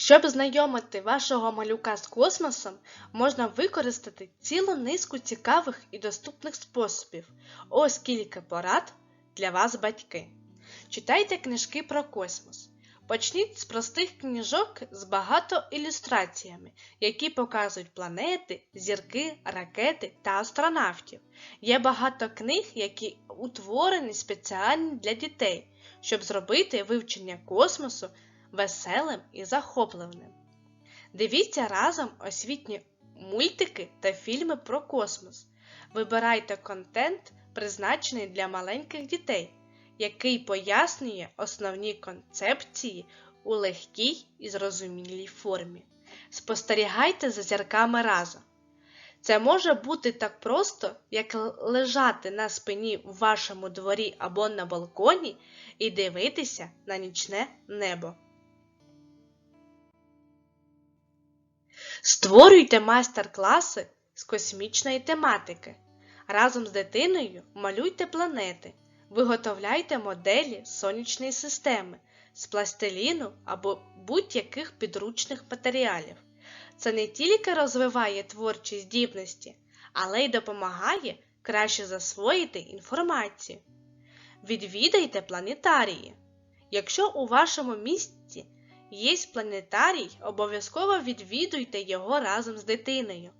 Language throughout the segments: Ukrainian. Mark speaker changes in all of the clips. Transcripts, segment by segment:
Speaker 1: Щоб знайомити вашого малюка з космосом, можна використати цілу низку цікавих і доступних способів. Ось кілька порад для вас, батьки. Читайте книжки про космос. Почніть з простих книжок з багато ілюстраціями, які показують планети, зірки, ракети та астронавтів. Є багато книг, які утворені спеціально для дітей, щоб зробити вивчення космосу веселим і захопливим. Дивіться разом освітні мультики та фільми про космос. Вибирайте контент, призначений для маленьких дітей, який пояснює основні концепції у легкій і зрозумілій формі. Спостерігайте за зірками разом. Це може бути так просто, як лежати на спині в вашому дворі або на балконі і дивитися на нічне небо. Створюйте майстер-класи з космічної тематики. Разом з дитиною малюйте планети, виготовляйте моделі сонячної системи з пластиліну або будь-яких підручних матеріалів. Це не тільки розвиває творчі здібності, але й допомагає краще засвоїти інформацію. Відвідайте планетарії. Якщо у вашому місті є планетарій, обов'язково відвідуйте його разом з дитиною.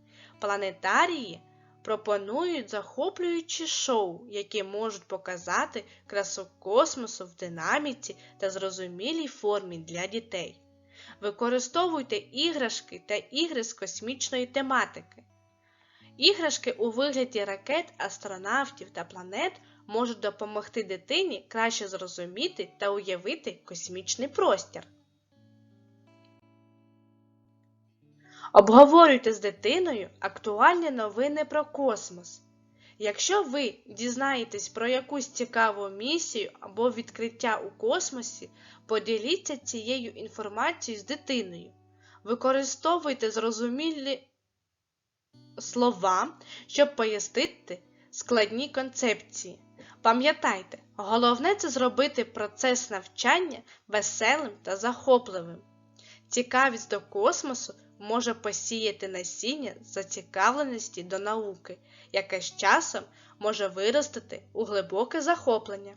Speaker 1: Планетарії пропонують захоплюючі шоу, які можуть показати красу космосу в динаміці та зрозумілій формі для дітей. Використовуйте іграшки та ігри з космічної тематики. Іграшки у вигляді ракет, астронавтів та планет можуть допомогти дитині краще зрозуміти та уявити космічний простір. Обговорюйте з дитиною актуальні новини про космос. Якщо ви дізнаєтесь про якусь цікаву місію або відкриття у космосі, поділіться цією інформацією з дитиною. Використовуйте зрозумілі слова, щоб пояснити складні концепції. Пам'ятайте, головне це зробити процес навчання веселим та захопливим. Цікавість до космосу може посіяти насіння зацікавленості до науки, яке з часом може виростити у глибоке захоплення.